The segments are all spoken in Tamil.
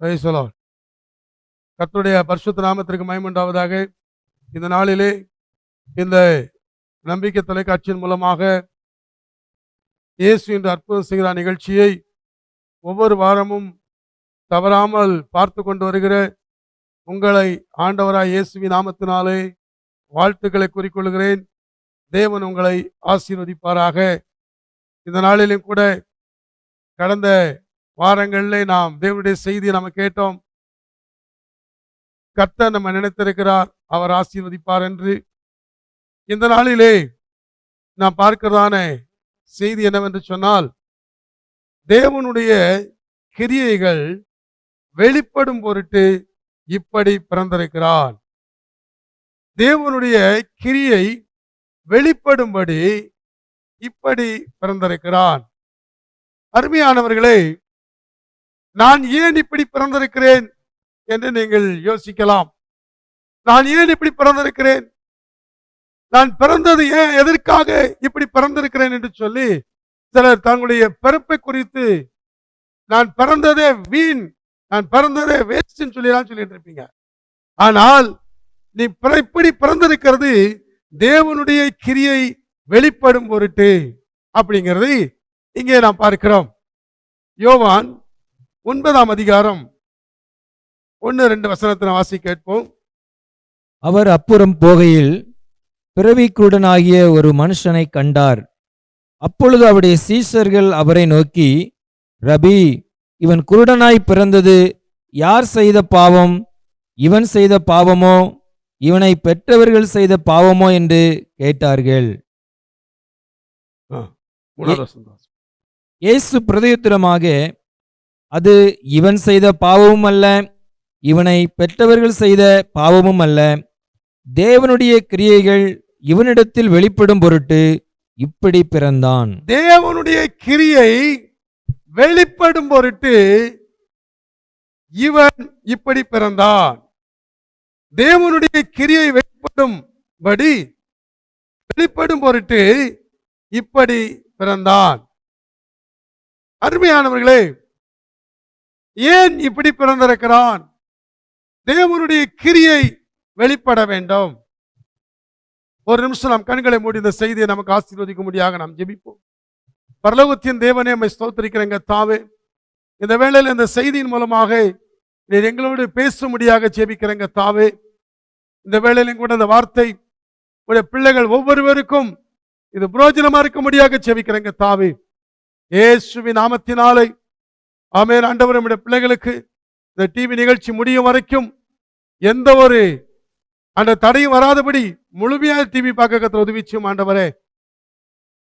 Praise கத்துடைய பரிசுத்த நாமத்திற்கு மயமுண்டாவதாக இந்த நாளிலே இந்த நம்பிக்கை தொலைக்காட்சியின் மூலமாக இயேசு என்று அற்புதம் செய்கிற நிகழ்ச்சியை ஒவ்வொரு வாரமும் தவறாமல் பார்த்து கொண்டு வருகிற உங்களை ஆண்டவராய் இயேசுவி நாமத்தினாலே வாழ்த்துக்களை கூறிக்கொள்கிறேன். தேவன் உங்களை ஆசீர்வதிப்பாராக. இந்த நாளிலும் கூட கடந்த வாரங்களிலே நாம் தேவனுடைய செய்தியை நம்ம கேட்டோம். கர்த்த நம்ம நினைத்திருக்கிறார். அவர் ஆசீர்வதிப்பார் என்று. இந்த நாளிலே நாம் பார்க்கிறதான செய்தி என்னவென்று சொன்னால் தேவனுடைய கிரியைகள் வெளிப்படும் பொருட்டு இப்படி பிறந்திருக்கிறார். தேவனுடைய கிரியை வெளிப்படும்படி இப்படி பிறந்திருக்கிறான் அருமையானவர்களே நான் ஏன் இப்படி பிறந்திருக்கிறேன் என்று நீங்கள் யோசிக்கலாம். நான் ஏன் இப்படி பிறந்திருக்கிறேன்? நான் பிறந்தது ஏன்? எதற்காக இப்படி பிறந்திருக்கிறேன் என்று சொல்லி சிலர் தங்களுடைய பிறப்பை குறித்து நான் பிறந்ததே வீண் நான் பிறந்ததே வேஸ்ட்னு சொல்லி சொல்லிட்டு இருப்பீங்க. ஆனால் நீ பிற- இப்படி பிறந்திருக்கிறது தேவனுடைய கிரியை வெளிப்படும் பொருட்டு அப்படிங்கிறதை இங்கே நாம் பார்க்கிறோம். யோவான் ஒன்பதாம் அதிகாரம். ஒன்று ரெண்டு வசனத்தை வாசி கேட்போம். அவர் அப்புறம் போகையில் பிறவிக்குருடனாகிய ஒரு மனுஷனை கண்டார். அப்பொழுது அவருடைய சீஷர்கள் அவரை நோக்கி ரபி இவன் குருடனாய் பிறந்தது யார் செய்த பாவம்? இவன் செய்த பாவமோ? இவனை பெற்றவர்கள் செய்த பாவமோ? என்று கேட்டார்கள். இயேசு பிரதியுத்தரமாக அது இவன் செய்த பாவமும் அல்ல இவனை பெற்றவர்கள் செய்த பாவமும் அல்ல தேவனுடைய கிரியைகள் இவனிடத்தில் வெளிப்படும் பொருட்டு இப்படி பிறந்தான். தேவனுடைய கிரியை வெளிப்படும் பொருட்டு இவன் இப்படி பிறந்தான். தேவனுடைய கிரியை வெளிப்படும்படி வெளிப்படும் பொருட்டு இப்படி பிறந்தான். அருமையானவர்களே ஏன் இப்படி பிறந்திருக்கிறான்? தேவனுடைய கிரியை வெளிப்பட வேண்டும். ஒரு நிமிஷம் நாம் கண்களை மூடி இந்த செய்தியை நமக்கு ஆசீர்வதிக்க முடியாக நாம் ஜெபிப்போம். பரலோகத்தின் தேவனே நம்மை ஸ்தோத்திரிக்கிறேங்க தாவே. இந்த வேளையில் இந்த செய்தியின் மூலமாக நீர் எங்களோடு பேசும்படியாக ஜெபிக்கிறேங்க தாவே. இந்த வேளையிலும் கூட இந்த வார்த்தை உடைய பிள்ளைகள் ஒவ்வொருவருக்கும் இது புரோஜனமா இருக்கும்படியாக ஜெபிக்கிறேங்க தாவே. ஏசுவி நாமத்தினாலே ஆமென். ஆண்டவர் நம்முடைய பிள்ளைகளுக்கு இந்த டிவி நிகழ்ச்சி முடியும் வரைக்கும் எந்த ஒரு அந்த தடையும் வராதபடி முழுமையாக டிவி பார்க்க உதவிச்சும் ஆண்டவரே.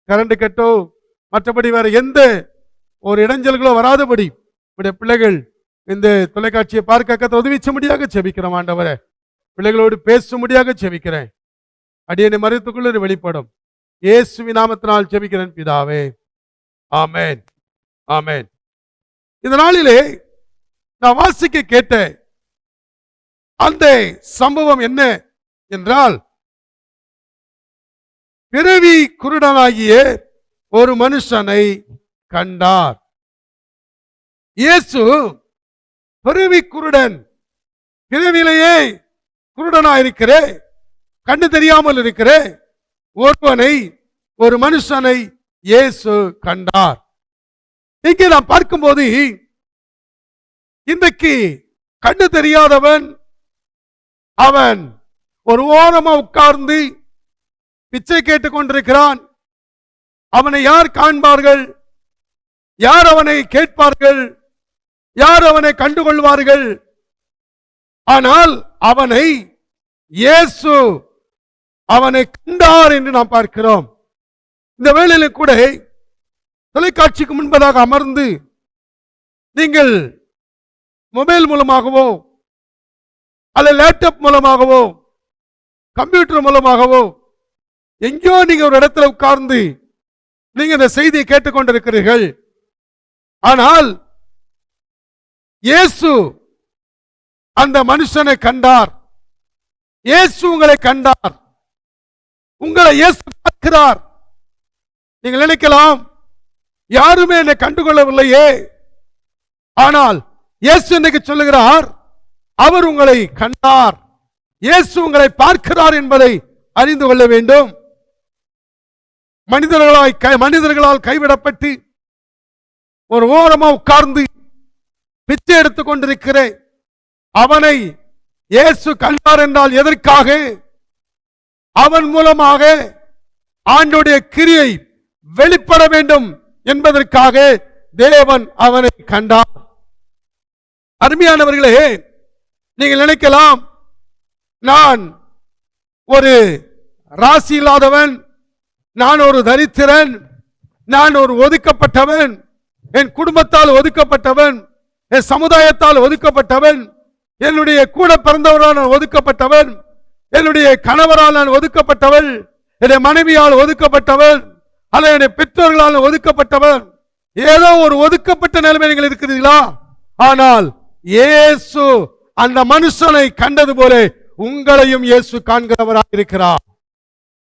கரண்ட் கட்டோ மற்றபடி வேற எந்த ஒரு இடைஞ்சல்களோ வராதபடி நம்முடைய பிள்ளைகள் இந்த தொலைக்காட்சியை பார்க்க உதவிச்ச முடியாக செபிக்கிறோம் ஆண்டவரே. பிள்ளைகளோடு பேசும்படியாக செபிக்கிறேன் அடியனை மறைத்துக்குள்ள இது வெளிப்படும். ஏசுவி நாமத்தினால் செபிக்கிறேன் பிதாவே. ஆமேன். ஆமேன். இந்த நாளிலே நான் வாசிக்க கேட்ட அந்த சம்பவம் என்ன என்றால் பிறவி குருடனாகிய ஒரு மனுஷனை கண்டார். இயேசு பிறவி குருடன் பிறவிலேயே குருடனா இருக்கிற கண்ணு தெரியாமல் இருக்கிறேன் ஒருவனை ஒரு மனுஷனை இயேசு கண்டார். இங்கே நாம் பார்க்கும்போது இன்றைக்கு கண்ணு தெரியாதவன் அவன் ஒரு ஓரமா உட்கார்ந்து பிச்சை கேட்டுக் கொண்டிருக்கிறான். அவனை யார் காண்பார்கள்? யார் அவனை கேட்பார்கள்? யார் அவனை கண்டுகொள்வார்கள்? ஆனால் அவனை இயேசு அவனை கண்டார் என்று நாம் பார்க்கிறோம். இந்த வேளையில கூட தொலைக்காட்சிக்கு முன்பதாக அமர்ந்து நீங்கள் மொபைல் மூலமாகவோ அல்ல லேப்டாப் மூலமாகவோ கம்ப்யூட்டர் மூலமாகவோ எங்கேயோ நீங்கள் ஒரு இடத்துல உட்கார்ந்து நீங்கள் இந்த செய்தியை கேட்டுக்கொண்டிருக்கிறீர்கள். ஆனால் இயேசு அந்த மனுஷனை கண்டார். இயேசு உங்களை கண்டார். உங்களை இயேசு பார்க்கிறார். நீங்கள் நினைக்கலாம் யாருமே என்னை கண்டுகொள்ளவில்லையே. ஆனால் இயேசு இன்னைக்கு சொல்லுகிறார்? அவர் உங்களை கண்டார். இயேசு உங்களை பார்க்கிறார் என்பதை அறிந்து கொள்ள வேண்டும். மனிதர்களாய் மனிதர்களால் கைவிடப்பட்டு ஒரு ஓரமா உட்கார்ந்து பிச்சை எடுத்துக் கொண்டிருக்கிறேன் அவனை இயேசு கண்டார் என்றால் எதற்காக? அவன் மூலமாக ஆண்டுடைய கிரியை வெளிப்பட வேண்டும் என்பதற்காக தேவன் அவனை கண்டார். அருமையானவர்களே நீங்கள் நினைக்கலாம் நான் ஒரு ராசி இல்லாதவன் நான் ஒரு தரித்திரன் நான் ஒரு ஒதுக்கப்பட்டவன் என் குடும்பத்தால் ஒதுக்கப்பட்டவன் என் சமுதாயத்தால் ஒதுக்கப்பட்டவன் என்னுடைய கூட பிறந்தவரால் நான் ஒதுக்கப்பட்டவன் என்னுடைய கணவரால் நான் ஒதுக்கப்பட்டவள் என்னுடைய மனைவியால் ஒதுக்கப்பட்டவன் அல்ல என்னுடைய பெற்றோர்களால் ஒதுக்கப்பட்டவன் ஏதோ ஒரு ஒதுக்கப்பட்ட நிலைமை நீங்கள் இருக்கிறீர்களா? ஆனால் இயேசு அந்த மனுஷனை கண்டது போல உங்களையும் இயேசு காண்கிறவராக இருக்கிறார்.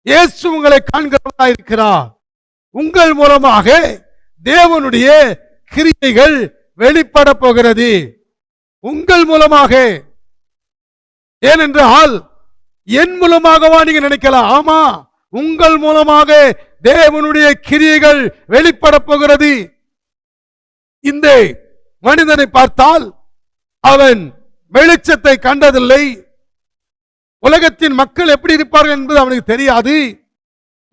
இயேசு உங்களை காண்கிறவராக இருக்கிறார். உங்கள் மூலமாக தேவனுடைய கிரியைகள் வெளிப்பட போகிறது. உங்கள் மூலமாக. ஏனென்றால் என் மூலமாகவா நீங்க நினைக்கலாம்? ஆமா. உங்கள் மூலமாக தேவனுடைய கிரியைகள் வெளிப்பட போகிறது. இந்த மனிதனை பார்த்தால் அவன் வெளிச்சத்தை கண்டதில்லை. உலகத்தின் மக்கள் எப்படி இருப்பார்கள் என்பது அவனுக்கு தெரியாது.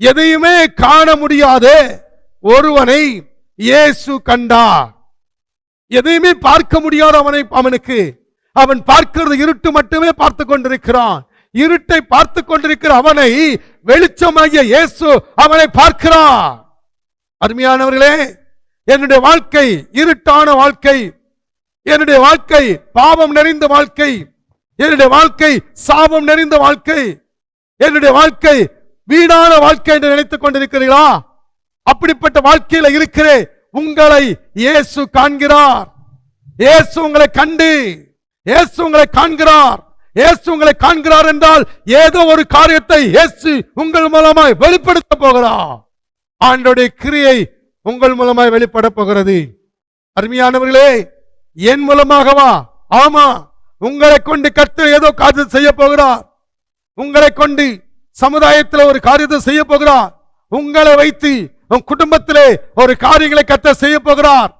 எதையுமே காண முடியாத ஒருவனை இயேசு கண்டா எதையுமே பார்க்க முடியாத அவனை அவனுக்கு. அவன் பார்க்கிறது இருட்டு மட்டுமே பார்த்து கொண்டிருக்கிறான். இருட்டை பார்த்து கொண்டிருக்கிற அவனை வெளிச்சமாகிய இயேசு அவனை பார்க்கிறார். அருமையானவர்களே என்னுடைய வாழ்க்கை இருட்டான வாழ்க்கை என்னுடைய வாழ்க்கை பாவம் நிறைந்த வாழ்க்கை என்னுடைய வாழ்க்கை சாபம் நிறைந்த வாழ்க்கை என்னுடைய வாழ்க்கை வீணான வாழ்க்கை என்று நினைத்துக் கொண்டிருக்கிறீர்களா? அப்படிப்பட்ட வாழ்க்கையில இருக்கிறேன் உங்களை இயேசு காண்கிறார். இயேசு உங்களை கண்டு இயேசு உங்களை காண்கிறார். இயேசு உங்களை காண்கிறார் என்றால் ஏதோ ஒரு காரியத்தை இயேசு உங்கள் மூலமாய் வெளிப்படுத்த போகிறார் ஆண்டோடைய கிரியை உங்கள் மூலமாய் வெளிப்பட போகிறது. அருமையானவர்களே என் மூலமாகவா? ஆமா உங்களை கொண்டு கத்து ஏதோ காரியம் செய்ய போகிறார். உங்களை கொண்டு சமுதாயத்தில் ஒரு காரியத்தை செய்ய போகிறார். உங்களை வைத்து உன் குடும்பத்திலே ஒரு காரியங்களை கத்த செய்ய போகிறார்.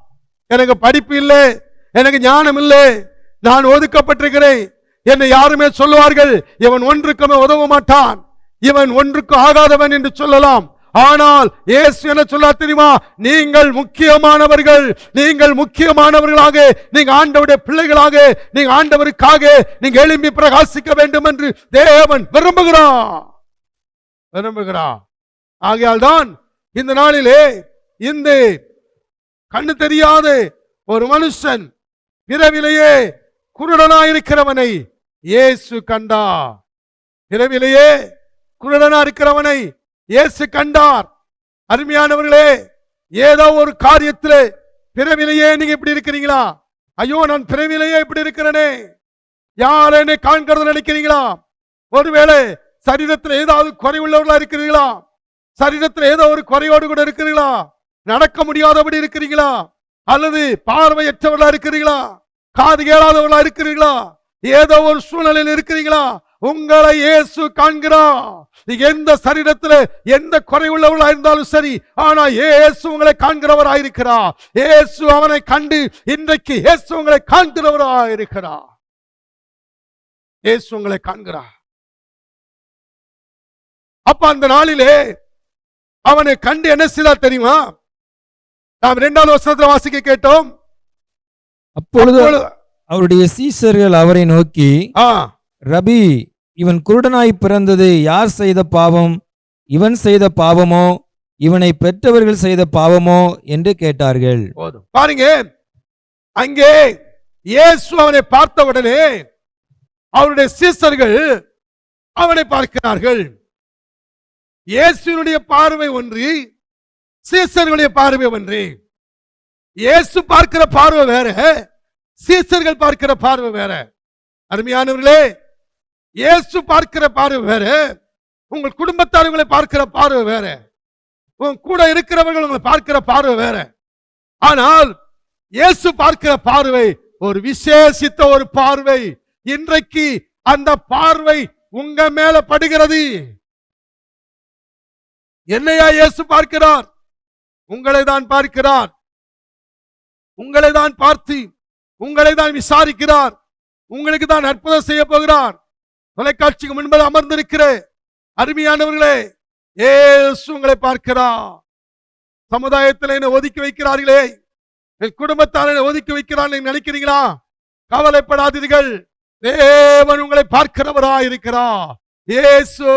எனக்கு படிப்பு இல்லை எனக்கு ஞானம் இல்லை நான் ஒதுக்கப்பட்டிருக்கிறேன். என்னை யாருமே சொல்லுவார்கள் இவன் ஒன்றுக்குமே உதவ மாட்டான். இவன் ஒன்றுக்கு ஆகாதவன் என்று சொல்லலாம். ஆனால் இயேசு என்ன சொல்ல தெரியுமா? நீங்கள் முக்கியமானவர்கள் நீங்கள் முக்கியமானவர்களாக நீங்க ஆண்டவருடைய பிள்ளைகளாக நீங்க ஆண்டவருக்காக நீங்க எழும்பி பிரகாசிக்க வேண்டும் என்று தேவன் விரும்புகிறான் விரும்புகிறான் ஆகையால் தான் இந்த நாளிலே இந்த கண்ணு தெரியாத ஒரு மனுஷன் பிறவிலேயே குருடனாயிருக்கிறவனை இயேசு கண்டா பிறவிலேயே குருடனா இருக்கிறவனை இயேசு கண்டார். அருமையானவர்களே ஏதோ ஒரு காரியத்திலே பிறவிலேயே நீங்க இப்படி இருக்கிறீங்களா? ஐயோ நான் பிறவிலேயே இப்படி இருக்கிறேனே. யார் என்னை காண்கிறது நினைக்கிறீங்களா? ஒருவேளை சரீரத்தில் ஏதாவது குறைவுள்ளவர்களா இருக்கிறீங்களா சரீரத்தில் ஏதோ ஒரு குறையோடு கூட இருக்கிறீங்களா நடக்க முடியாதபடி இருக்கிறீங்களா? அல்லது பார்வையற்றவர்களா இருக்கிறீங்களா காது கேளாதவர்களா இருக்கிறீங்களா ஏதோ ஒரு சூழ்நிலையில் இருக்கிறீங்களா? உங்களை இயேசு காண்கிறார். நீங்க எந்த சரீரத்தில் எந்த குறைவுள்ளவர்களா இருந்தாலும் சரி ஆனா இயேசு உங்களை காண்கிறவராயிருக்கிறார் இயேசு அவனை கண்டு இன்றைக்கு இயேசு உங்களை காண்கிறவராயிருக்கிறார் இயேசு உங்களை காண்கிறார். அப்ப அந்த நாளிலே அவனை கண்டு என்ன செய்தார் தெரியுமா? நாம் இரண்டாவது வசனத்துல வாசிக்க கேட்டோம். அப்பொழுது- அவருடைய சீஷர்கள் அவரை நோக்கி ஆ, ரபி இவன் குருடனாய் பிறந்தது யார் செய்த பாவம்? இவன் செய்த பாவமோ? இவனை பெற்றவர்கள் செய்த பாவமோ? என்று கேட்டார்கள். போதும். பாருங்க அங்கே இயேசு அவனை பார்த்த உடனே அவருடைய சீசர்கள் அவனை பார்க்கிறார்கள். இயேசுனுடைய பார்வை ஒன்று சீசர்களுடைய பார்வை ஒன்று. இயேசு பார்க்கிற பார்வை வேற. சீசர்கள் பார்க்கிற பார்வை வேற. அருமையானவர்களே இயேசு பார்க்கிற பார்வை வேற. உங்கள் குடும்பத்தார் உங்களை பார்க்கிற பார்வை வேற. உன் கூட இருக்கிறவர்கள் உங்களை பார்க்கிற பார்வை வேற. ஆனால் இயேசு பார்க்கிற பார்வை ஒரு விசேஷித்த ஒரு பார்வை. இன்றைக்கு அந்த பார்வை உங்க மேல படுகிறது. என்னையா இயேசு பார்க்கிறார்? உங்களை தான் பார்க்கிறார். உங்களை தான் பார்த்து உங்களை தான் விசாரிக்கிறார். உங்களுக்கு தான் அற்புதம் செய்ய போகிறார். தொலைக்காட்சிக்கு முன்பது அமர்ந்திருக்கிற அருமையானவர்களே ஏசு உங்களை பார்க்கிறார். சமுதாயத்தில் என்னை ஒதுக்கி வைக்கிறார்களே. என் குடும்பத்தார் என்னை ஒதுக்கி வைக்கிறான் நினைக்கிறீங்களா கவலைப்படாதீர்கள். தேவன் உங்களை பார்க்கிறவரா இருக்கிறா ஏசு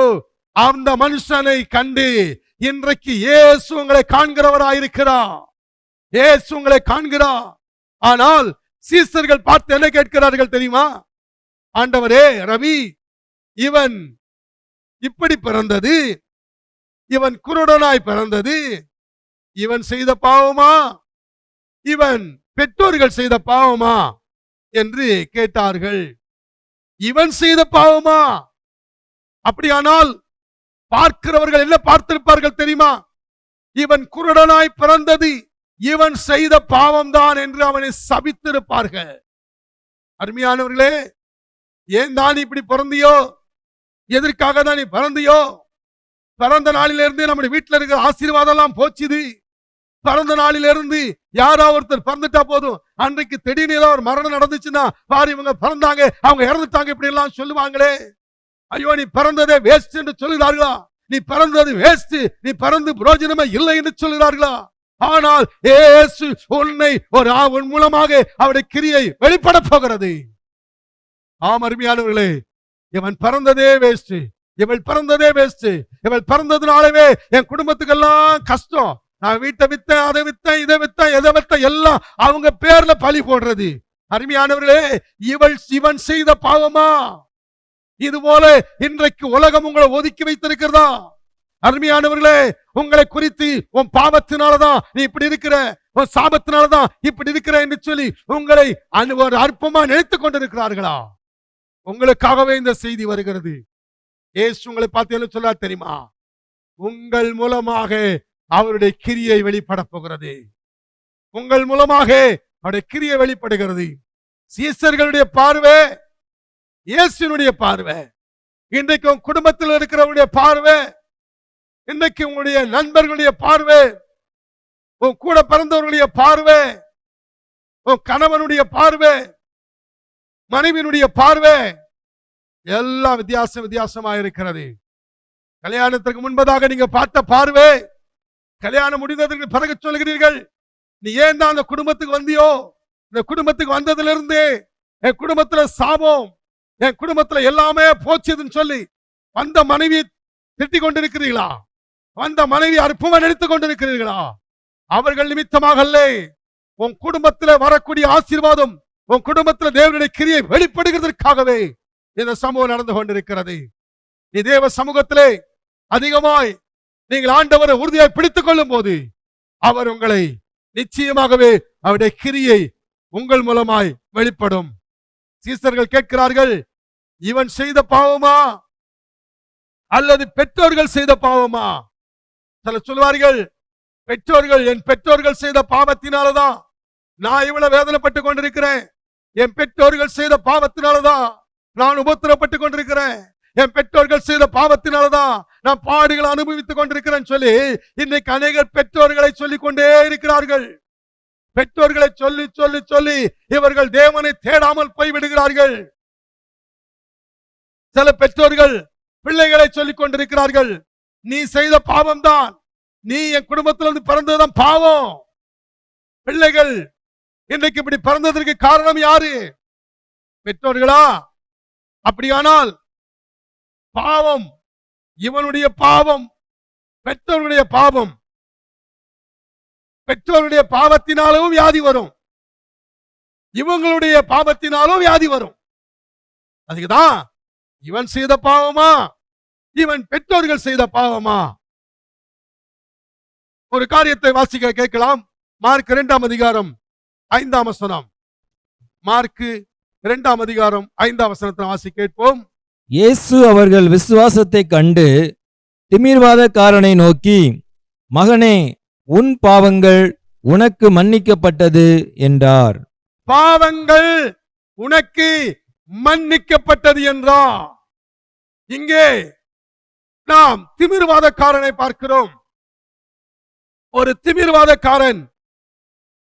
அந்த மனுஷனை கண்டு இன்றைக்கு இயேசு உங்களை காண்கிறவரா இருக்கிறா இயேசு உங்களை காண்கிறா ஆனால் சீசர்கள் பார்த்து என்ன கேட்கிறார்கள் தெரியுமா? ஆண்டவரே ரவி இவன் இப்படி பிறந்தது இவன் குருடனாய் பிறந்தது இவன் செய்த பாவமா? இவன் பெற்றோர்கள் செய்த பாவமா? என்று கேட்டார்கள். இவன் செய்த பாவமா? அப்படியானால் பார்க்கிறவர்கள் என்ன பார்த்திருப்பார்கள் தெரியுமா? இவன் குருடனாய் பிறந்தது இவன் செய்த பாவம்தான் என்று அவனை சபித்திருப்பார்கள். அருமையானவர்களே ஏன் தான் இப்படி பிறந்தியோ? எதற்காக தான் நீ பிறந்தியோ? பிறந்த நாளிலிருந்து நம்முடைய வீட்டுல இருக்கிற ஆசீர்வாதம் எல்லாம் போச்சுது பிறந்த நாளிலிருந்து யாரோ ஒருத்தர் பிறந்துட்டா போதும். அன்றைக்கு திடீர்னு ஏதோ ஒரு மரணம் நடந்துச்சுன்னா பாரு இவங்க பிறந்தாங்க அவங்க இறந்துட்டாங்க இப்படி எல்லாம் சொல்லுவாங்களே. ஐயோ நீ பிறந்ததே வேஸ்ட் என்று சொல்லுகிறார்களா? நீ பிறந்தது வேஸ்ட் நீ பிறந்து புரோஜனமே இல்லை என்று சொல்லுகிறார்களா? ஆனால் ஏசு உன்னை ஒரு ஆ- உன் மூலமாக அவருடைய கிரியை வெளிப்பட போகிறது. ஆம் அருமையானவர்களே இவன் பிறந்ததே வேஸ்ட் இவள் பிறந்ததே வேஸ்ட் இவள் பிறந்ததுனாலவே என் குடும்பத்துக்கெல்லாம் கஷ்டம். நான் வீட்டை வித்தேன் அதை வித்தேன் இதை வித்தேன் எதை வித்தேன் எல்லாம் அவங்க பேர்ல பழி போடுறது. அருமையானவர்களே இவள் இவன் செய்த பாவமா? இது போல இன்றைக்கு உலகம் உங்களை ஒதுக்கி வைத்திருக்கிறதா? அருமையானவர்களே உங்களை குறித்து உன் பாவத்தினாலதான் நீ இப்படி இருக்கிற உன் சாபத்தினாலதான் இப்படி இருக்கிற என்று சொல்லி உங்களை அனு- ஒரு அற்பமா நினைத்துக் கொண்டிருக்கிறார்களா? உங்களுக்காகவே இந்த செய்தி வருகிறது. ஏசு உங்களை பார்த்து என்ன சொல்ல தெரியுமா? உங்கள் மூலமாக அவருடைய கிரியை வெளிப்பட போகிறது. உங்கள் மூலமாக அவருடைய கிரியை வெளிப்படுகிறது. சீசர்களுடைய பார்வை இயேசுனுடைய பார்வை. இன்றைக்கு உன் குடும்பத்தில் இருக்கிறவருடைய பார்வை இன்னைக்கு உங்களுடைய நண்பர்களுடைய பார்வை உன் கூட பிறந்தவர்களுடைய பார்வை உன் கணவனுடைய பார்வை மனைவியினுடைய பார்வை எல்லாம் வித்தியாசம் வித்தியாசமா இருக்கிறது. கல்யாணத்திற்கு முன்பதாக நீங்க பார்த்த பார்வை கல்யாணம் முடிந்ததற்கு பிறகு சொல்கிறீர்கள் நீ ஏன் தான் அந்த குடும்பத்துக்கு வந்தியோ? இந்த குடும்பத்துக்கு வந்ததுல இருந்து என் குடும்பத்துல சாபம் என் குடும்பத்துல எல்லாமே போச்சுதுன்னு சொல்லி வந்த மனைவி திட்டிக் கொண்டிருக்கிறீங்களா வந்த மனைவி அற்புதம் எடுத்துக் கொண்டிருக்கிறீர்களா? அவர்கள் நிமித்தமாக அல்லே உன் குடும்பத்துல வரக்கூடிய ஆசீர்வாதம் உன் குடும்பத்துல தேவனுடைய கிரியை வெளிப்படுகிறதற்காகவே இந்த சமூகம் நடந்து கொண்டிருக்கிறது. நீ தேவ சமூகத்திலே அதிகமாய் நீங்கள் ஆண்டவரை உறுதியாய் பிடித்துக் கொள்ளும் போது அவர் உங்களை நிச்சயமாகவே அவருடைய கிரியை உங்கள் மூலமாய் வெளிப்படும். சீசர்கள் கேட்கிறார்கள் இவன் செய்த பாவமா? அல்லது பெற்றோர்கள் செய்த பாவமா? சில சொல்வார்கள் பெற்றோர்கள் என் பெற்றோர்கள் செய்த பாவத்தினாலதான் நான் இவ்வளவு வேதனைப்பட்டு கொண்டிருக்கிறேன். என் பெற்றோர்கள் செய்த பாவத்தினாலதான் நான் உபத்திரப்பட்டு கொண்டிருக்கிறேன். என் பெற்றோர்கள் செய்த பாவத்தினாலதான் நான் பாடுகளை அனுபவித்துக் கொண்டிருக்கிறேன் சொல்லி இன்னைக்கு அநேகர் பெற்றோர்களை சொல்லிக் கொண்டே இருக்கிறார்கள். பெற்றோர்களை சொல்லி சொல்லி சொல்லி இவர்கள் தேவனை தேடாமல் போய்விடுகிறார்கள். சில பெற்றோர்கள் பிள்ளைகளை சொல்லிக் கொண்டிருக்கிறார்கள் நீ செய்த பாவம் தான் நீ என் குடும்பத்திலிருந்து பிறந்ததுதான் பாவம். பிள்ளைகள் இன்றைக்கு இப்படி பிறந்ததற்கு காரணம் யாரு? பெற்றோர்களா? அப்படியானால் பாவம் இவனுடைய பாவம் பெற்றோருடைய பாவம். பெற்றோருடைய பாவத்தினாலும் வியாதி வரும். இவங்களுடைய பாவத்தினாலும் வியாதி வரும். அதுக்குதான் இவன் செய்த பாவமா? இவன் பெற்றோர்கள் செய்த பாவமா? ஒரு காரியத்தை வாசிக்க கேட்கலாம். மார்க் இரண்டாம் அதிகாரம் ஐந்தாம் வசனம். மார்க் இரண்டாம் அதிகாரம் ஐந்தாம் வசனத்தை வாசி கேட்போம். இயேசு அவர்கள் விசுவாசத்தைக் கண்டு திமிர்வாதக்காரனை நோக்கி மகனே உன் பாவங்கள் உனக்கு மன்னிக்கப்பட்டது என்றார். பாவங்கள் உனக்கு மன்னிக்கப்பட்டது என்றார் இங்கே நாம் திமிர்வாதக்காரனை பார்க்கிறோம். ஒரு திமிர்வாதக்காரன்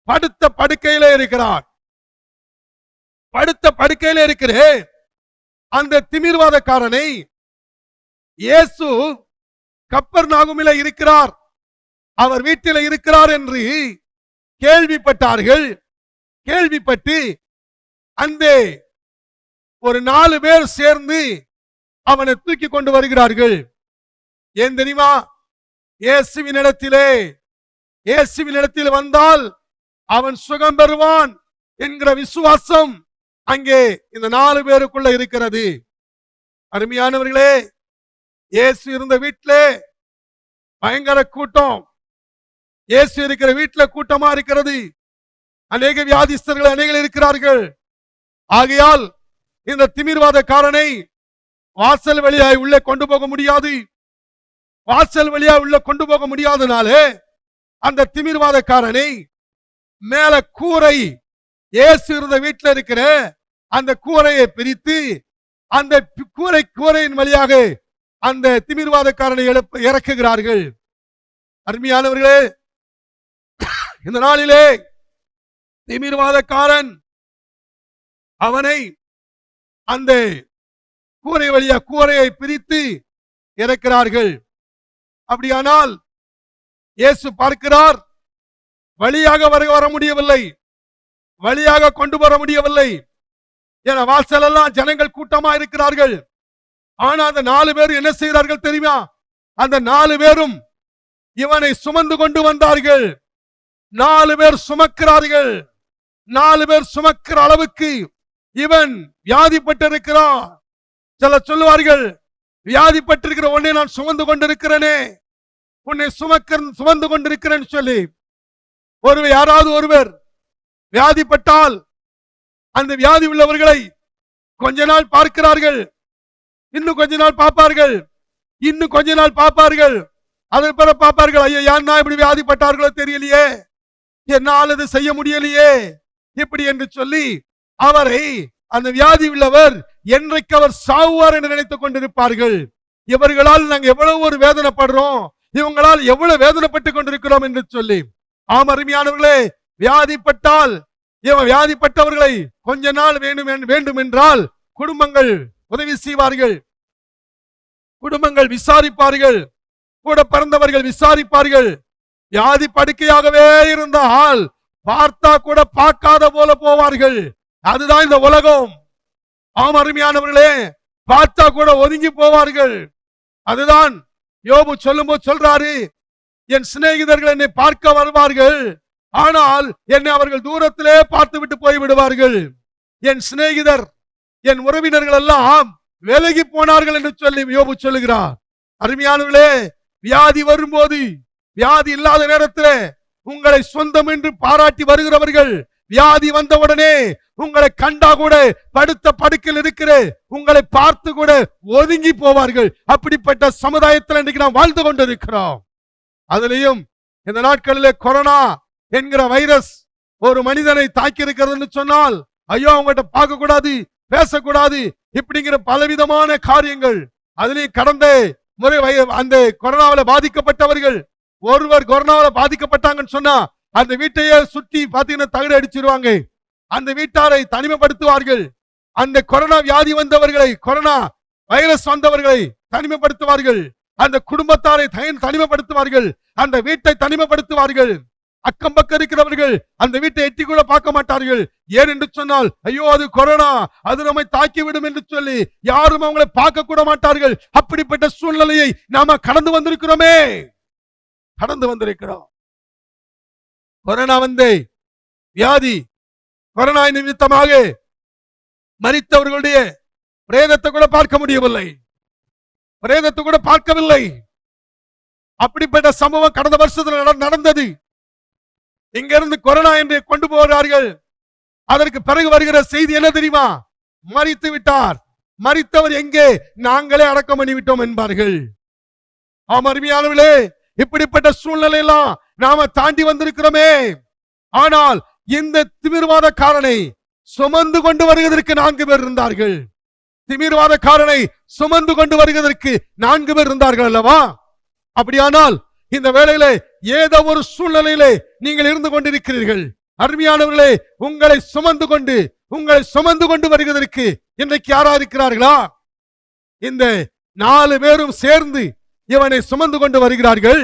படுத்த படுக்கையில இருக்கிறார் படுத்த படுக்கையில இருக்கிற அந்த திமிர்வாதக்காரனை இயேசு கப்பர் நாகுமில இருக்கிறார். அவர் வீட்டில் இருக்கிறார் என்று கேள்விப்பட்டார்கள். கேள்விப்பட்டு அந்த ஒரு நாலு பேர் சேர்ந்து அவனை தூக்கி கொண்டு வருகிறார்கள். ஏன் தெரியுமா? இயேசுவின் இடத்திலே இயேசுவின் இடத்தில் வந்தால் அவன் சுகம் பெறுவான் என்கிற விசுவாசம் அங்கே இந்த நாலு பேருக்குள்ள இருக்கிறது. அருமையானவர்களே இயேசு இருந்த வீட்டிலே பயங்கர கூட்டம். இயேசு இருக்கிற வீட்டுல கூட்டமா இருக்கிறது. அநேக வியாதிஸ்தர்கள் அநேகர் இருக்கிறார்கள். ஆகையால் இந்த திமிர்வாதக்காரனை வாசல் வழியாய் உள்ளே கொண்டு போக முடியாது. வாசல் வழியா உள்ள கொண்டு போக முடியாதனாலே அந்த திமிர்வாதக்காரனை மேல கூரை ஏசு இருந்த வீட்டில் இருக்கிற அந்த கூரையை பிரித்து அந்த கூரை கூரையின் வழியாக அந்த திமிர்வாதக்காரனை எழுப்ப இறக்குகிறார்கள். அருமையானவர்களே இந்த நாளிலே திமிர்வாதக்காரன் அவனை அந்த கூரை வழியா கூரையை பிரித்து இறக்கிறார்கள். அப்படியானால் இயேசு பார்க்கிறார் வழியாக வர வர முடியவில்லை. வழியாக கொண்டு வர முடியவில்லை. என வாசலெல்லாம் ஜனங்கள் கூட்டமா இருக்கிறார்கள். ஆனா அந்த நாலு பேர் என்ன செய்கிறார்கள் தெரியுமா? அந்த நாலு பேரும் இவனை சுமந்து கொண்டு வந்தார்கள். நாலு பேர் சுமக்கிறார்கள். நாலு பேர் சுமக்கிற அளவுக்கு இவன் வியாதிப்பட்டிருக்கிறான். சில சொல்லுவார்கள் வியாதிப்பட்டிருக்கிற உன்னை நான் சுமந்து கொண்டிருக்கிறேனே. உன்னை சுமக்க சுமந்து கொண்டிருக்கிறேன்னு சொல்லி ஒருவர் யாராவது ஒருவர் வியாதிப்பட்டால் அந்த வியாதி உள்ளவர்களை கொஞ்ச நாள் பார்க்கிறார்கள். இன்னும் கொஞ்ச நாள் பார்ப்பார்கள். இன்னும் கொஞ்ச நாள் பார்ப்பார்கள். அதன் பிற பார்ப்பார்கள் ஐயோ யாருன்னா இப்படி வியாதிப்பட்டார்களோ தெரியலையே. என்னால் இது செய்ய முடியலையே. இப்படி என்று சொல்லி அவரை அந்த வியாதி உள்ளவர் என்றைக்கு அவர் சாவுவார் என்று நினைத்துக் கொண்டிருப்பார்கள். இவர்களால் நாங்கள் எவ்வளவு ஒரு வேதனைப்படுறோம். இவங்களால் எவ்வளவு வேதனைப்பட்டு கொண்டிருக்கிறோம் என்று சொல்லி. ஆம் அருமையானவர்களே வியாதிப்பட்டால் இவன் வியாதிப்பட்டவர்களை கொஞ்ச நாள் வேண்டும் வேண்டும் என்றால் குடும்பங்கள் உதவி செய்வார்கள். குடும்பங்கள் விசாரிப்பார்கள். கூட பிறந்தவர்கள் விசாரிப்பார்கள். வியாதி படுக்கையாகவே இருந்தால் பார்த்தா கூட பார்க்காத போல போவார்கள். அதுதான் இந்த உலகம். ஆம் அருமையானவர்களே பார்த்தா கூட ஒதுங்கி போவார்கள். அதுதான் யோபு சொல்லும்போது சொல்றாரு என் சிநேகிதர்கள் என்னை பார்க்க வருவார்கள் ஆனால் என்னை அவர்கள் தூரத்திலே பார்த்து விட்டு போய் விடுவார்கள் என் சிநேகிதர் என் உறவினர்கள் எல்லாம் விலகி போனார்கள் என்று சொல்லி யோபு சொல்லுகிறார். அருமையானவர்களே வியாதி வரும்போது வியாதி இல்லாத நேரத்தில் உங்களை சொந்தம் என்று பாராட்டி வருகிறவர்கள் வியாதி வந்தவுடனே உங்களை கண்டா கூட படுத்த படுக்கையில் இருக்கிற உங்களை பார்த்து கூட ஒதுங்கி போவார்கள். அப்படிப்பட்ட சமுதாயத்தில் இன்னைக்கு நாம் வாழ்ந்து கொண்டிருக்கிறோம். அதுலயும் இந்த நாட்களில் கொரோனா என்கிற வைரஸ் ஒரு மனிதனை தாக்கி இருக்கிறதுன்னு சொன்னால் ஐயோ அவங்ககிட்ட பார்க்க கூடாது பேசக்கூடாது இப்படிங்கிற பலவிதமான காரியங்கள். அதுலயும் கடந்த முறை அந்த கொரோனாவில் பாதிக்கப்பட்டவர்கள் ஒருவர் கொரோனாவில் பாதிக்கப்பட்டாங்கன்னு சொன்னா அந்த வீட்டையே சுற்றி பாத்தீங்கன்னா தகடு அடிச்சிருவாங்க. அந்த வீட்டாரை தனிமைப்படுத்துவார்கள். அந்த கொரோனா வியாதி வந்தவர்களை கொரோனா வைரஸ் வந்தவர்களை தனிமைப்படுத்துவார்கள். அந்த குடும்பத்தாரை தனிமைப்படுத்துவார்கள். அந்த வீட்டை தனிமைப்படுத்துவார்கள். அக்கம் பக்கம் இருக்கிறவர்கள் அந்த வீட்டை எட்டி கூட பார்க்க மாட்டார்கள். ஏன் என்று சொன்னால் ஐயோ அது கொரோனா. அது நம்மை தாக்கி விடும் என்று சொல்லி யாரும் அவங்களை பார்க்க கூட மாட்டார்கள். அப்படிப்பட்ட சூழ்நிலையை நாம கடந்து வந்திருக்கிறோமே. கடந்து வந்திருக்கிறோம். கொரோனா வந்தே. வியாதி கொரோனா நிமித்தமாக மறித்தவர்களுடைய பிரேதத்தை கூட பார்க்க முடியவில்லை. பிரேதத்தை கூட பார்க்கவில்லை. அப்படிப்பட்ட சம்பவம் கடந்த வருஷத்துல நடந்தது. இங்கிருந்து கொரோனா என்று கொண்டு போகிறார்கள். அதற்கு பிறகு வருகிற செய்தி என்ன தெரியுமா? மறித்து விட்டார். மறித்தவர் எங்கே? நாங்களே அடக்கம் பண்ணிவிட்டோம் என்பார்கள். ஆம் அருமையானவர்களே இப்படிப்பட்ட சூழ்நிலை எல்லாம் நாம தாண்டி வந்திருக்கிறோமே. ஆனால் இந்த திமிர்வாதக்காரனை சுமந்து கொண்டு வருவதற்கு நான்கு பேர் இருந்தார்கள். திமிர்வாதக்காரனை சுமந்து கொண்டு வருவதற்கு நான்கு பேர் இருந்தார்கள் அல்லவா? அப்படியானால் இந்த வேளையில ஏதோ ஒரு சூழ்நிலையிலே நீங்கள் இருந்து கொண்டிருக்கிறீர்கள். அருமையானவர்களே உங்களை சுமந்து கொண்டு உங்களை சுமந்து கொண்டு வருவதற்கு இன்றைக்கு யாரா இருக்கிறார்களா? இந்த நாலு பேரும் சேர்ந்து இவனை சுமந்து கொண்டு வருகிறார்கள்.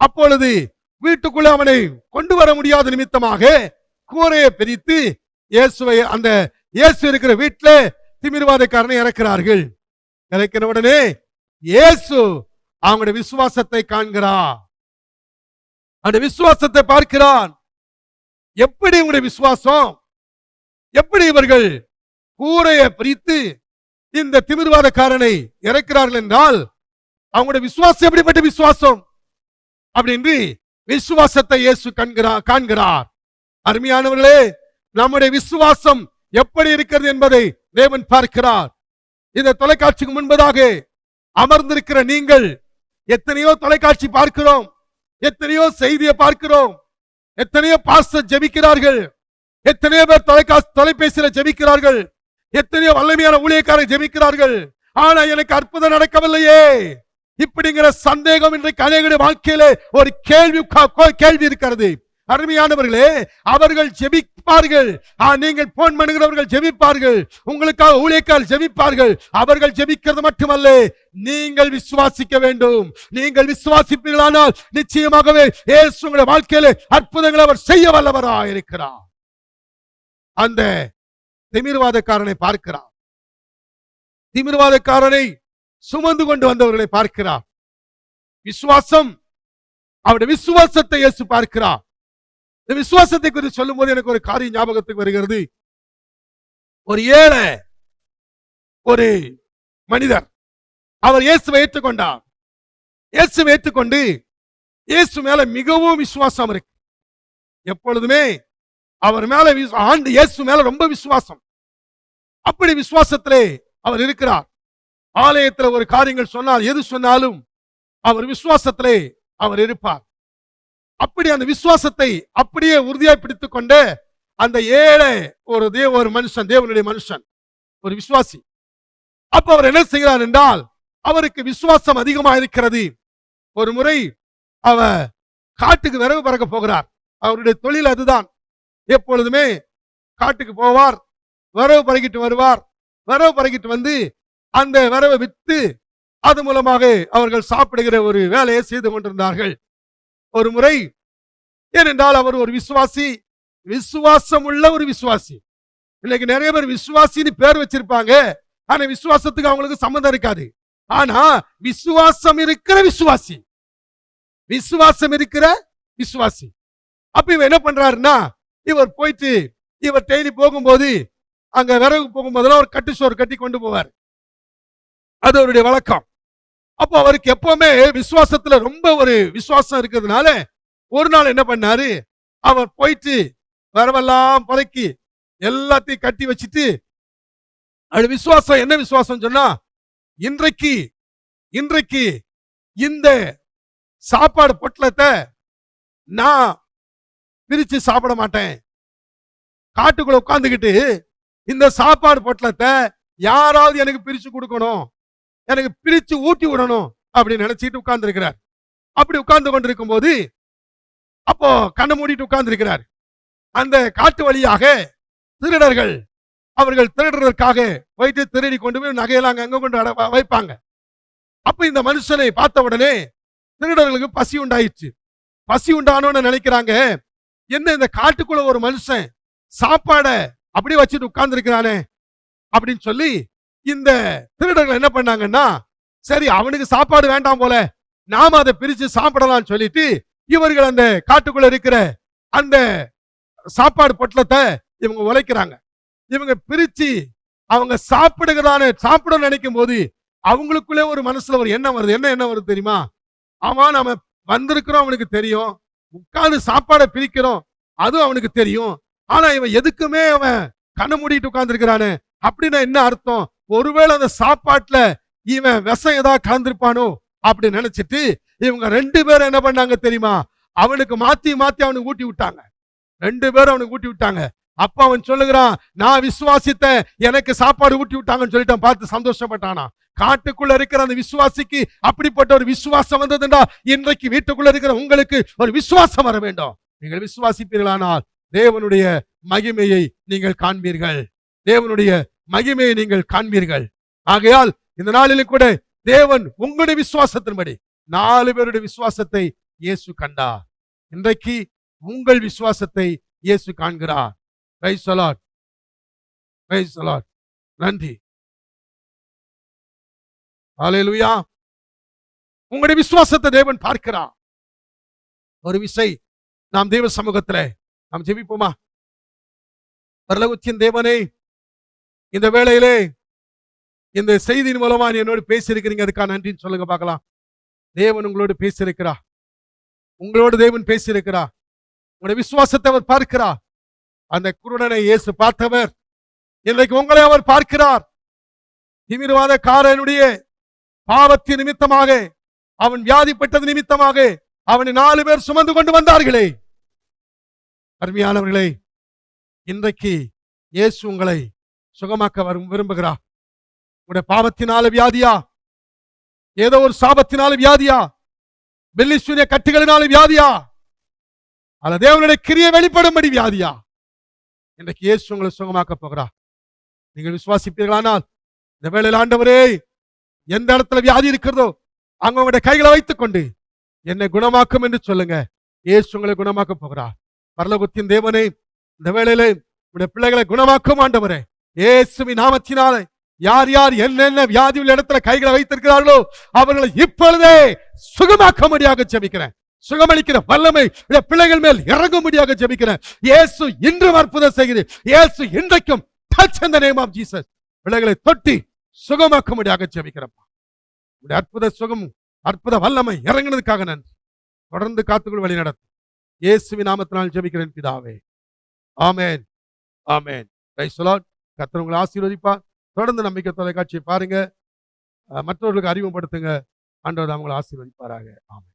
அப்பொழுது வீட்டுக்குள்ளே அவனை கொண்டு வர முடியாத நிமித்தமாக கூரையை பிரித்து இயேசுவை அந்த இயேசு இருக்கிற வீட்டில் திமிர்வாதக்காரனை இறக்கிறார்கள். இறக்கிற உடனே இயேசு அவங்களுடைய விசுவாசத்தை காண்கிறார். அந்த விசுவாசத்தை பார்க்கிறான் எப்படி உங்களுடைய விசுவாசம்? எப்படி இவர்கள் கூரையை பிரித்து இந்த திமிர்வாதக்காரனை இறக்கிறார்கள் என்றால் அவங்களுடைய விசுவாசம் எப்படிப்பட்ட விசுவாசம்? அப்படின்னு விசுவாசத்தை இயேசு காண்கிறார் காண்கிறார். அருமையானவர்களே நம்முடைய விசுவாசம் எப்படி இருக்கிறது என்பதை தேவன் பார்க்கிறார். இந்த தொலைக்காட்சிக்கு முன்பதாக அமர்ந்திருக்கிற நீங்கள் எத்தனையோ தொலைக்காட்சி பார்க்கிறோம் எத்தனையோ செய்தியை பார்க்கிறோம் எத்தனையோ பாஸ்டர் ஜெபிக்கிறார்கள் எத்தனையோ பேர் தொலைக்காட்சி தொலைபேசியில ஜெபிக்கிறார்கள் எத்தனையோ வல்லமையான ஊழியக்காரர் ஜெபிக்கிறார்கள் ஆனா எனக்கு அற்புதம் நடக்கவில்லையே. இப்படிங்கிற சந்தேகம் இன்றைக்கு அநேகருடைய வாழ்க்கையிலே ஒரு கேள்வி கா- கேள்வி இருக்கிறது. அருமையானவர்களே அவர்கள் ஜெபிப்பார்கள். நீங்கள் போன் பண்ணுகிறவர்கள் ஜெபிப்பார்கள். உங்களுக்காக ஊழியக்கால் ஜெபிப்பார்கள். அவர்கள் ஜெபிக்கிறது மட்டுமல்ல நீங்கள் விசுவாசிக்க வேண்டும். நீங்கள் விசுவாசிப்பீர்களானால் நிச்சயமாகவே இயேசு உங்களுடைய வாழ்க்கையிலே அற்புதங்களை அவர் செய்ய வல்லவராக இருக்கிறார். அந்த திமிர்வாதக்காரனை பார்க்கிறார் திமிர்வாதக்காரனை சுமந்து கொண்டு வந்தவர்களை பார்க்கிறார். விசுவாசம் அவருடைய விசுவாசத்தை இயேசு பார்க்கிறார். இந்த விசுவாசத்தை குறித்து சொல்லும் போது எனக்கு ஒரு காரியம் ஞாபகத்துக்கு வருகிறது. ஒரு ஏழை ஒரு மனிதர் அவர் இயேசுவை ஏற்றுக்கொண்டார். இயேசுவை ஏற்றுக்கொண்டு இயேசு மேல மிகவும் விசுவாசம் இருக்கு. எப்பொழுதுமே அவர் மேல ஆண்டு இயேசு மேல ரொம்ப விசுவாசம். அப்படி விசுவாசத்திலே அவர் இருக்கிறார். ஆலயத்துல ஒரு காரியங்கள் சொன்னால் எது சொன்னாலும் அவர் விசுவாசத்திலே அவர் இருப்பார். அப்படி அந்த விசுவாசத்தை அப்படியே உறுதியாய் பிடித்து கொண்டு அந்த ஏழை ஒரு தேவ ஒரு மனுஷன் தேவனுடைய மனுஷன் ஒரு விசுவாசி. அப்ப அவர் என்ன செய்கிறார் என்றால் அவருக்கு விசுவாசம் அதிகமா இருக்கிறது. ஒரு முறை அவர் காட்டுக்கு விறகு பறக்க போகிறார். அவருடைய தொழில் அதுதான். எப்பொழுதுமே காட்டுக்கு போவார் விரவு பறக்கிட்டு வருவார். விரவு பறக்கிட்டு வந்து அந்த வரவை விற்று அது மூலமாக அவர்கள் சாப்பிடுகிற ஒரு வேலையை செய்து கொண்டிருந்தார்கள். ஒரு முறை ஏனென்றால் அவர் ஒரு விசுவாசி விசுவாசம் உள்ள ஒரு விசுவாசி. இன்னைக்கு நிறைய பேர் விசுவாசின்னு பேர் வச்சிருப்பாங்க. ஆனா விசுவாசத்துக்கு அவங்களுக்கு சம்மந்தம் இருக்காது. ஆனா விசுவாசம் இருக்கிற விசுவாசி. விசுவாசம் இருக்கிற விசுவாசி. அப்ப இவன் என்ன பண்றாருன்னா இவர் போயிட்டு இவர் டெய்லி போகும்போது அங்க விறகு போகும்போதெல்லாம் ஒரு கட்டு சோறு கட்டி கொண்டு போவார். அது அவருடைய வழக்கம். அப்போ அவருக்கு எப்பவுமே விசுவாசத்துல ரொம்ப ஒரு விசுவாசம் இருக்கிறதுனால ஒரு நாள் என்ன பண்ணாரு? அவர் போயிட்டு வரவெல்லாம் பறக்கி எல்லாத்தையும் கட்டி வச்சுட்டு அது விசுவாசம் என்ன விசுவாசம் சொன்னா இன்றைக்கு இன்றைக்கு இந்த சாப்பாடு பொட்டலத்தை நான் பிரிச்சு சாப்பிட மாட்டேன். காட்டுக்குள்ள உட்காந்துக்கிட்டு இந்த சாப்பாடு பொட்டலத்தை யாராவது எனக்கு பிரிச்சு கொடுக்கணும். எனக்கு பிரித்து ஊட்டி விடணும் அப்படின்னு நினைச்சிட்டு உட்கார்ந்துருக்கிறார். அப்படி உட்கார்ந்து கொண்டிருக்கும் போது அப்போ கண்ணை மூடிட்டு உட்கார்ந்துருக்கிறார். அந்த காட்டு வழியாக திருடர்கள் அவர்கள் திருடுறதற்காக போயிட்டு திருடி கொண்டு போய் நகையெல்லாம் அங்க கொண்டு வைப்பாங்க. அப்போ இந்த மனுஷனை பார்த்த உடனே திருடர்களுக்கு பசி உண்டாயிடுச்சு. பசி உண்டானோன்னு நினைக்கிறாங்க. என்ன இந்த காட்டுக்குள்ள ஒரு மனுஷன் சாப்பாடை அப்படியே வச்சுட்டு உட்கார்ந்துருக்கிறானே அப்படின்னு சொல்லி இந்த திருடர்கள் என்ன பண்ணாங்கன்னா சரி அவனுக்கு சாப்பாடு வேண்டாம் போல நாம அதை பிரிச்சு சாப்பிடலாம்னு சொல்லிட்டு இவர்கள் அந்த காட்டுக்குள்ள இருக்கிற அந்த சாப்பாடு பொட்டலத்தை இவங்க உழைக்கிறாங்க. இவங்க பிரிச்சு அவங்க சாப்பிடுகிறான சாப்பிட நினைக்கும் போது அவங்களுக்குள்ளே ஒரு மனசுல ஒரு எண்ணம் வருது. என்ன எண்ணம் வருது தெரியுமா? அவன் நாம வந்திருக்கிறோம் அவனுக்கு தெரியும். உட்காந்து சாப்பாடை பிரிக்கிறோம் அதுவும் அவனுக்கு தெரியும். ஆனா இவன் எதுக்குமே அவன் கண்ணை மூடிட்டு உட்கார்ந்துருக்கிறானே அப்படின்னா என்ன அர்த்தம்? ஒருவேளை அந்த சாப்பாட்டுல இவன் விஷம் ஏதாவது கலந்துருப்பானோ அப்படி நினைச்சிட்டு இவங்க ரெண்டு பேரும் என்ன பண்ணாங்க தெரியுமா? அவனுக்கு மாத்தி மாத்தி அவனுக்கு ஊட்டி விட்டாங்க. ரெண்டு பேரும் அவனுக்கு ஊட்டி விட்டாங்க. அப்ப அவன் சொல்லுகிறான் நான் விசுவாசித்தேன் எனக்கு சாப்பாடு ஊட்டி விட்டாங்கன்னு சொல்லிட்டான் பார்த்து சந்தோஷப்பட்டானா? காட்டுக்குள்ள இருக்கிற அந்த விசுவாசிக்கு அப்படிப்பட்ட ஒரு விசுவாசம் வந்ததுண்டா? இன்றைக்கு வீட்டுக்குள்ள இருக்கிற உங்களுக்கு ஒரு விசுவாசம் வர வேண்டும். நீங்கள் விசுவாசிப்பீர்களானால் தேவனுடைய மகிமையை நீங்கள் காண்பீர்கள். தேவனுடைய மகிமையை நீங்கள் காண்பீர்கள். ஆகையால் இந்த நாளிலும் கூட தேவன் உங்களுடைய விசுவாசத்தின்படி நாலு பேருடைய விசுவாசத்தை இயேசு கண்டார். இன்றைக்கு உங்கள் விசுவாசத்தை இயேசு காண்கிறார். Rice சொலாட் Lord. சொலாட் நன்றி. ஹalleluya உங்களுடைய விசுவாசத்தை தேவன் பார்க்கிறார். ஒரு விசை நாம் தேவ சமூகத்துல நாம் ஜெபிப்போமா? பரலகுச்சின் தேவனே இந்த வேளையிலே இந்த செய்தியின் மூலமா நீ என்னோடு பேசியிருக்கிறீங்க அதுக்காக நன்றின்னு சொல்லுங்க பார்க்கலாம். தேவன் உங்களோடு பேசியிருக்கிறா உங்களோடு தேவன் பேசியிருக்கிறா உங்களுடைய விசுவாசத்தை அவர் பார்க்கிறார். அந்த குருடனை இயேசு பார்த்தவர் இன்றைக்கு உங்களை அவர் பார்க்கிறார். திமிர்வாத காரனுடைய பாவத்தின் நிமித்தமாக அவன் வியாதிப்பட்டது நிமித்தமாக அவனை நாலு பேர் சுமந்து கொண்டு வந்தார்களே. அருமையானவர்களே இன்றைக்கு இயேசு உங்களை சுகமாக்க வரும் விரும்புகிறார் உங்களுடைய பாவத்தினால வியாதியா? ஏதோ ஒரு சாபத்தினால வியாதியா? பெல்லிசூரிய கட்டுகளினால வியாதியா? அல்ல தேவனுடைய கிரியை வெளிப்படும்படி வியாதியா? இன்றைக்கு இயேசு உங்களை சுகமாக்க போகிறா நீங்கள் விசுவாசிப்பீர்களானால் இந்த வேளையில் ஆண்டவரே எந்த இடத்துல வியாதி இருக்கிறதோ அங்க உங்களுடைய கைகளை வைத்துக் கொண்டு என்னை குணமாக்கும் என்று சொல்லுங்க. இயேசு உங்களை குணமாக்க போகிறார். பரலகுத்தின் தேவனே இந்த வேளையிலே உடைய பிள்ளைகளை குணமாக்கும் ஆண்டவரே. இயேசுமி நாமத்தினாலே யார் யார் என்னென்ன வியாதி உள்ள இடத்துல கைகளை வைத்திருக்கிறார்களோ அவர்களை இப்பொழுதே சுகமாக்கும்படியாக ஜெபிக்கிறேன். சுகமளிக்கிற வல்லமை பிள்ளைகள் மேல் இறங்கும்படியாக ஜெபிக்கிறேன். இயேசு இன்றும் அற்புதம் செய்கிறேன் இயேசு இன்றைக்கும் touch in the name பிள்ளைகளை தொட்டி சுகமாக்கும்படியாக ஜெபிக்கிறப்பா உடைய அற்புத சுகம் அற்புத வல்லமை இறங்கினதுக்காக நன்றி. தொடர்ந்து காத்துக்குள் வழி நடத்தும் இயேசுவின் நாமத்தினால் ஜெபிக்கிறேன் பிதாவே. ஆமென். ஆமென். கத்தர் உங்களை ஆசீர்வதிப்பார். தொடர்ந்து நம்பிக்கை தொலைக்காட்சியை பாருங்க. மற்றவர்களுக்கு அறிமுகப்படுத்துங்க. ஆண்டவர் அவங்களை ஆசீர்வதிப்பாராக. ஆமாம்